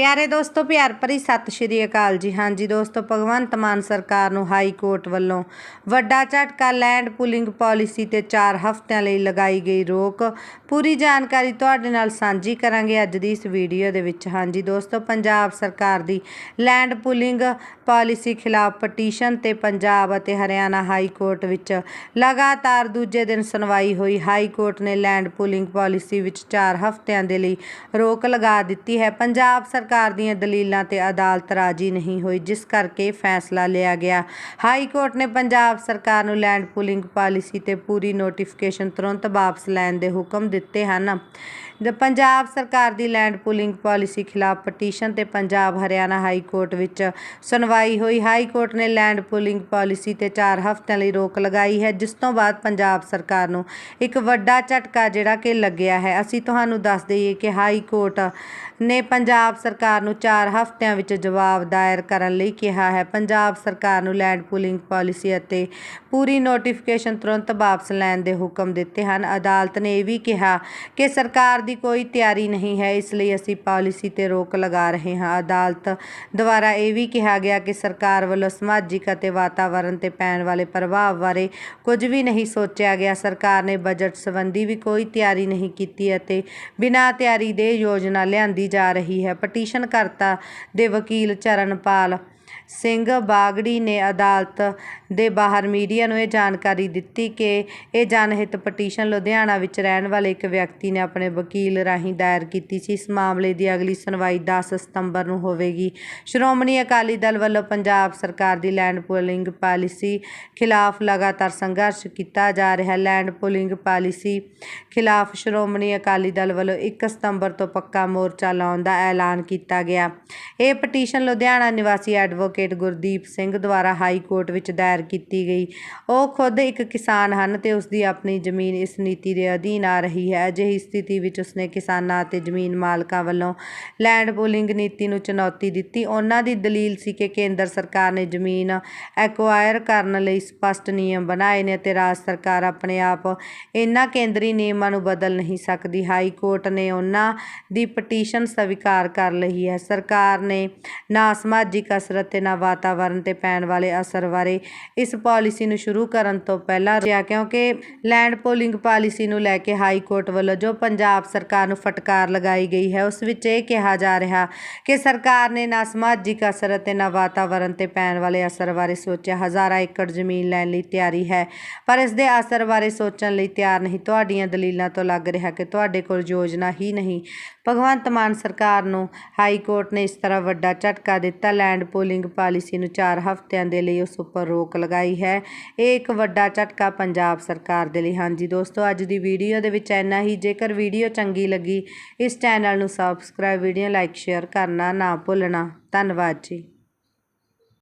ਪਿਆਰੇ ਦੋਸਤੋ, ਪਿਆਰ ਭਰੀ ਸਤਿ ਸ਼੍ਰੀ ਅਕਾਲ ਜੀ। ਹਾਂਜੀ ਦੋਸਤੋ, ਭਗਵੰਤ ਮਾਨ ਸਰਕਾਰ ਨੂੰ ਹਾਈ ਕੋਰਟ ਵੱਲੋਂ ਵੱਡਾ ਝਟਕਾ, ਲੈਂਡ ਪੂਲਿੰਗ ਪਾਲਿਸੀ ਤੇ 4 ਹਫ਼ਤਿਆਂ ਲਈ ਲਗਾਈ ਗਈ ਰੋਕ। ਪੂਰੀ ਜਾਣਕਾਰੀ ਤੁਹਾਡੇ ਨਾਲ ਸਾਂਝੀ ਕਰਾਂਗੇ ਅੱਜ ਦੀ ਇਸ ਵੀਡੀਓ ਦੇ ਵਿੱਚ। ਹਾਂਜੀ ਦੋਸਤੋ, ਪੰਜਾਬ ਸਰਕਾਰ ਦੀ ਲੈਂਡ ਪੂਲਿੰਗ ਪਾਲਿਸੀ ਖਿਲਾਫ ਪਟੀਸ਼ਨ ਤੇ ਪੰਜਾਬ ਅਤੇ ਹਰਿਆਣਾ ਹਾਈ ਕੋਰਟ ਵਿੱਚ ਲਗਾਤਾਰ ਦੂਜੇ ਦਿਨ ਸੁਣਵਾਈ ਹੋਈ। ਹਾਈ ਕੋਰਟ ਨੇ ਲੈਂਡ ਪੂਲਿੰਗ ਪਾਲਿਸੀ ਵਿੱਚ 4 ਹਫ਼ਤਿਆਂ ਦੇ ਲਈ ਰੋਕ ਲਗਾ ਦਿੱਤੀ ਹੈ। ਪੰਜਾਬ ਸਰਕਾਰ ਸਰਕਾਰ ਦੀਆਂ ਦਲੀਲਾਂ ਤੇ ਅਦਾਲਤ ਰਾਜੀ ਨਹੀਂ ਹੋਈ, ਜਿਸ ਕਰਕੇ ਫੈਸਲਾ ਲਿਆ ਗਿਆ। ਹਾਈ ਕੋਰਟ ਨੇ ਪੰਜਾਬ ਸਰਕਾਰ ਨੂੰ ਲੈਂਡ ਪੂਲਿੰਗ ਪਾਲਿਸੀ ਤੇ ਪੂਰੀ ਨੋਟੀਫਿਕੇਸ਼ਨ ਤੁਰੰਤ ਵਾਪਸ ਲੈਣ ਦੇ ਹੁਕਮ ਦਿੱਤੇ ਹਨ। ਪੰਜਾਬ ਸਰਕਾਰ ਦੀ ਲੈਂਡ ਪੂਲਿੰਗ ਪਾਲਿਸੀ ਖਿਲਾਫ ਪਟੀਸ਼ਨ ਤੇ ਪੰਜਾਬ ਹਰਿਆਣਾ ਹਾਈ ਕੋਰਟ ਵਿੱਚ ਸੁਣਵਾਈ ਹੋਈ। ਹਾਈ ਕੋਰਟ ਨੇ ਲੈਂਡ ਪੂਲਿੰਗ ਪਾਲਿਸੀ ਤੇ 4 ਹਫ਼ਤਿਆਂ ਲਈ ਰੋਕ ਲਗਾਈ ਹੈ, ਜਿਸ ਤੋਂ ਬਾਅਦ ਪੰਜਾਬ ਸਰਕਾਰ ਨੂੰ ਇੱਕ ਵੱਡਾ ਝਟਕਾ ਜਿਹੜਾ ਕਿ ਲੱਗਿਆ ਹੈ। ਅਸੀਂ ਤੁਹਾਨੂੰ ਦੱਸ ਦਈਏ ਕਿ ਹਾਈ ਕੋਰਟ ਨੇ ਪੰਜਾਬ ਸਰਕਾਰ ਨੂੰ 4 ਹਫ਼ਤਿਆਂ ਵਿੱਚ ਜਵਾਬ ਦਾਇਰ ਕਰਨ ਲਈ ਕਿਹਾ ਹੈ। ਪੰਜਾਬ ਸਰਕਾਰ ਨੂੰ ਲੈਂਡ ਪੂਲਿੰਗ ਪਾਲਿਸੀ ਅਤੇ ਪੂਰੀ ਨੋਟੀਫਿਕੇਸ਼ਨ ਤੁਰੰਤ ਵਾਪਸ ਲੈਣ ਦੇ ਹੁਕਮ ਦਿੱਤੇ ਹਨ। ਅਦਾਲਤ ਨੇ ਇਹ ਵੀ ਕਿਹਾ ਕਿ ਸਰਕਾਰ ਦੀ ਕੋਈ ਤਿਆਰੀ ਨਹੀਂ ਹੈ, ਇਸ ਲਈ ਅਸੀਂ ਪਾਲਿਸੀ ਤੇ ਰੋਕ ਲਗਾ ਰਹੇ ਹਾਂ। ਅਦਾਲਤ ਦੁਆਰਾ ਇਹ ਵੀ ਕਿਹਾ ਗਿਆ ਕਿ ਸਰਕਾਰ ਵੱਲੋਂ ਸਮਾਜਿਕ ਅਤੇ ਵਾਤਾਵਰਣ ਤੇ ਪੈਣ ਵਾਲੇ ਪ੍ਰਭਾਵ ਬਾਰੇ ਕੁਝ ਵੀ ਨਹੀਂ ਸੋਚਿਆ ਗਿਆ। ਸਰਕਾਰ ਨੇ ਬਜਟ ਸੰਬੰਧੀ ਵੀ ਕੋਈ ਤਿਆਰੀ ਨਹੀਂ ਕੀਤੀ ਅਤੇ ਬਿਨਾਂ ਤਿਆਰੀ ਦੇ ਯੋਜਨਾ ਲਿਆਂਦੀ ਜਾ ਰਹੀ ਹੈ। ਪਟੀਸ਼ਨਕਰਤਾ ਦੇ ਵਕੀਲ ਚਰਨਪਾਲ ਸਿੰਘ ਬਾਗੜੀ ਨੇ ਅਦਾਲਤ ਦੇ ਬਾਹਰ ਮੀਡੀਆ ਨੂੰ ਇਹ ਜਾਣਕਾਰੀ ਦਿੱਤੀ ਕਿ ਇਹ ਜਨਹਿਤ ਪਟੀਸ਼ਨ ਲੁਧਿਆਣਾ ਵਿੱਚ ਰਹਿਣ ਵਾਲੇ ਇੱਕ ਵਿਅਕਤੀ ਨੇ ਆਪਣੇ ਵਕੀਲ ਰਾਹੀਂ ਦਾਇਰ ਕੀਤੀ ਸੀ। ਇਸ ਮਾਮਲੇ ਦੀ ਅਗਲੀ ਸੁਣਵਾਈ 10 ਸਤੰਬਰ ਨੂੰ ਹੋਵੇਗੀ। ਸ਼੍ਰੋਮਣੀ ਅਕਾਲੀ ਦਲ ਵੱਲੋਂ ਪੰਜਾਬ ਸਰਕਾਰ ਦੀ ਲੈਂਡ ਪੂਲਿੰਗ ਪਾਲਿਸੀ ਖਿਲਾਫ ਲਗਾਤਾਰ ਸੰਘਰਸ਼ ਕੀਤਾ ਜਾ ਰਿਹਾ। ਲੈਂਡ ਪੂਲਿੰਗ ਪਾਲਿਸੀ ਖਿਲਾਫ ਸ਼੍ਰੋਮਣੀ ਅਕਾਲੀ ਦਲ ਵੱਲੋਂ 1 ਸਤੰਬਰ ਤੋਂ ਪੱਕਾ ਮੋਰਚਾ ਲਾਉਣ ਦਾ ਐਲਾਨ ਕੀਤਾ ਗਿਆ। ਇਹ ਪਟੀਸ਼ਨ ਲੁਧਿਆਣਾ ਨਿਵਾਸੀ ਐਡਵੋਕੇਟ ਗੁਰਦੀਪ ਸਿੰਘ ਦੁਆਰਾ ਹਾਈ ਕੋਰਟ ਵਿੱਚ ਦਾਇਰ ਕੀਤੀ ਗਈ। ਉਹ ਖੁਦ ਇੱਕ ਕਿਸਾਨ ਹਨ ਤੇ ਉਸ ਦੀ ਆਪਣੀ ਜ਼ਮੀਨ ਇਸ ਨੀਤੀ ਦੇ ਅਧੀਨ ਆ ਰਹੀ ਹੈ। ਅਜਿਹੀ ਸਥਿਤੀ ਵਿੱਚ ਉਸਨੇ ਕਿਸਾਨਾਂ ਅਤੇ ਜ਼ਮੀਨ ਮਾਲਕਾਂ ਵੱਲੋਂ ਲੈਂਡ ਪੂਲਿੰਗ ਨੀਤੀ ਨੂੰ ਚੁਣੌਤੀ ਦਿੱਤੀ। ਉਹਨਾਂ ਦੀ ਦਲੀਲ ਸੀ ਕਿ ਕੇਂਦਰ ਸਰਕਾਰ ਨੇ ਜ਼ਮੀਨ ਐਕਵਾਇਰ ਕਰਨ ਲਈ ਸਪਸ਼ਟ ਨਿਯਮ ਬਣਾਏ ਨੇ ਅਤੇ ਰਾਜ ਸਰਕਾਰ ਆਪਣੇ ਆਪ ਇਹਨਾਂ ਕੇਂਦਰੀ ਨਿਯਮਾਂ ਨੂੰ ਬਦਲ ਨਹੀਂ ਸਕਦੀ। ਹਾਈ ਕੋਰਟ ਨੇ ਉਹਨਾਂ ਦੀ ਪਟੀਸ਼ਨ ਸਵੀਕਾਰ ਕਰ ਲਈ ਹੈ। ਸਰਕਾਰ ਨੇ ਨਾ ਸਮਾਜਿਕ ਅਸਰ ਤੇ ਨਾ ਵਾਤਾਵਰਣ ਤੇ ਪੈਣ ਵਾਲੇ ਅਸਰ ਬਾਰੇ ਇਸ ਪਾਲਿਸੀ ਨੂੰ ਸ਼ੁਰੂ ਕਰਨ ਤੋਂ ਪਹਿਲਾਂ ਰਿਹਾ ਕਿਉਂਕਿ ਲੈਂਡ ਪੋਲਿੰਗ ਪਾਲਿਸੀ ਨੂੰ ਲੈ ਕੇ ਹਾਈ ਕੋਰਟ ਵੱਲੋਂ ਜੋ ਪੰਜਾਬ ਸਰਕਾਰ ਨੂੰ ਫਟਕਾਰ ਲਗਾਈ ਗਈ ਹੈ, ਉਸ ਵਿੱਚ ਇਹ ਕਿਹਾ ਜਾ ਰਿਹਾ ਕਿ ਸਰਕਾਰ ਨੇ ਨਾ ਸਮਾਜਿਕ ਅਸਰ ਅਤੇ ਨਾ ਵਾਤਾਵਰਣ ਤੇ ਪੈਣ ਵਾਲੇ ਅਸਰ ਬਾਰੇ ਸੋਚਿਆ। ਹਜ਼ਾਰਾਂ ਏਕੜ ਜ਼ਮੀਨ ਲੈਣ ਲਈ ਤਿਆਰੀ ਹੈ, ਪਰ ਇਸ ਦੇ ਅਸਰ ਬਾਰੇ ਸੋਚਣ ਲਈ ਤਿਆਰ ਨਹੀਂ। ਤੁਹਾਡੀਆਂ ਦਲੀਲਾਂ ਤੋਂ ਲੱਗ ਰਿਹਾ ਕਿ ਤੁਹਾਡੇ ਕੋਲ ਯੋਜਨਾ ਹੀ ਨਹੀਂ। ਭਗਵੰਤ ਮਾਨ ਸਰਕਾਰ ਨੂੰ ਹਾਈ ਕੋਰਟ ਨੇ ਇਸ ਤਰ੍ਹਾਂ ਵੱਡਾ ਝਟਕਾ ਦਿੱਤਾ। ਲੈਂਡ ਪੂਲਿੰਗ ਪਾਲਿਸੀ ਨੂੰ 4 ਹਫ਼ਤਿਆਂ ਦੇ ਲਈ ਉਸ ਉੱਪਰ ਰੋਕ ਲਗਾਈ ਹੈ। ਇਹ ਇੱਕ ਵੱਡਾ ਝਟਕਾ ਪੰਜਾਬ ਸਰਕਾਰ ਦੇ ਲਈ। ਹਾਂਜੀ ਦੋਸਤੋ, ਅੱਜ ਦੀ ਵੀਡੀਓ ਦੇ ਵਿੱਚ ਇੰਨਾ ਹੀ। ਜੇਕਰ ਵੀਡੀਓ ਚੰਗੀ ਲੱਗੀ, ਇਸ ਚੈਨਲ ਨੂੰ ਸਬਸਕ੍ਰਾਈਬ ਵੀਡੀਓ ਲਾਈਕ ਸ਼ੇਅਰ ਕਰਨਾ ਨਾ ਭੁੱਲਣਾ। ਧੰਨਵਾਦ ਜੀ।